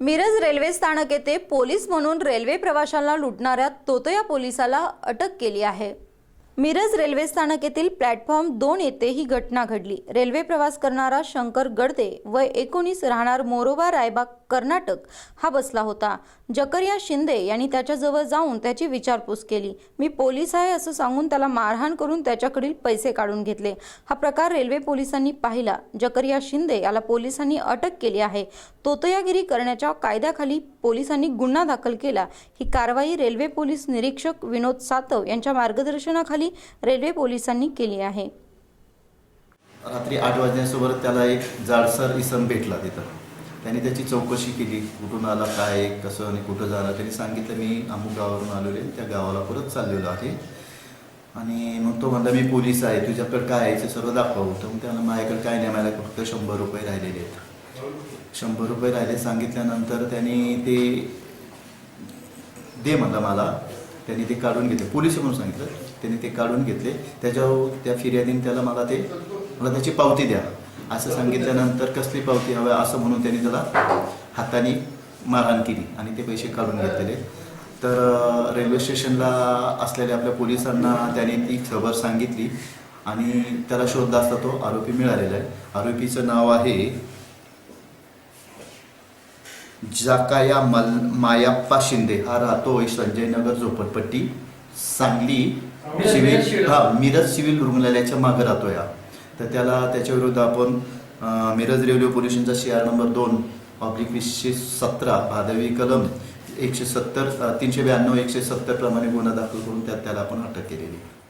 Miraj railway स्थानक येथे police म्हणून रेल्वे प्रवाशांना लुटणाऱ्या तोतया पोलिसाला अटक केली आहे. मिरज रेल्वे स्थानक येथील प्लॅटफॉर्म दोन येथे ही घटना घडली. रेल्वे प्रवास करणारा शंकर गडदे वय एकोणीस राहणार मोरोबा रायबाग कर्नाटक. हा बसला होता. जकरिया शिंदे यांनी त्याच्याजवळ जाऊन त्याची विचारपूस केली. मी पोलीस आहे असं सांगून त्याला मारहाण करून त्याच्याकडील पैसे काढून घेतले. हा प्रकार रेल्वे पोलिसांनी पाहिला. जकरिया शिंदे याला पोलिसांनी अटक केली आहे. तोतयागिरी करण्याच्या कायद्याखाली पोलिसांनी गुन्हा दाखल केला. ही कारवाई रेल्वे पोलीस निरीक्षक विनोद सातव यांच्या मार्गदर्शनाखाली रेल्वे पोलिसांनी केली आहे. रात्री आठ वाजण्यासोबत त्याला एक जाडसर इसम भेटला तिथं. त्यांनी त्याची चौकशी केली कुठून आला काय कसं आणि कुठं झालं. त्यांनी सांगितलं मी अमुक गावावरून आलेलो आहे त्या गावाला परत चाललेलो आहे. आणि मग तो म्हणला मी पोलीस आहे तुझ्याकडे काय आहे ते सर्व दाखव. तर मग त्याला माझ्याकडे काय नाही मला फक्त शंभर रुपये राहिलेले आहेत. शंभर रुपये राहिले सांगितल्यानंतर त्यांनी ते दे म्हणलं मला. त्यांनी ते काढून घेतले. पोलीस म्हणून सांगितलं. त्यांनी ते काढून घेतले. त्याच्यावर त्या फिर्यादीने त्याला मला ते मला त्याची पावती द्या. असं सांगितल्यानंतर कसली पावती हवी असं म्हणून त्यांनी त्याला हाताने मारहाण केली आणि ते पैसे काढून घेतलेले. तर रेल्वे स्टेशनला असलेल्या आपल्या पोलिसांना त्याने ती खबर सांगितली आणि त्याला शोधला असता तो आरोपी मिळालेला आहे. आरोपीचं नाव आहे जाकाया मल मायाप्पा शिंदे हा राहतोय संजय नगर झोपडपट्टी सांगली सिव्हिल हा मिरज सिव्हिल रुग्णालयाच्या मागे राहतोय हा तर त्याला त्याच्या विरुद्ध आपण मिरज रेल्वे पोलिसांचा सी आर नंबर दोन ऑब्लिक वीसशे सतरा भादवी कलम एकशे सत्तर तीनशे ब्याण्णव एकशे सत्तर प्रमाणे गुन्हा दाखल करून त्यात त्याला आपण अटक केलेली आहे.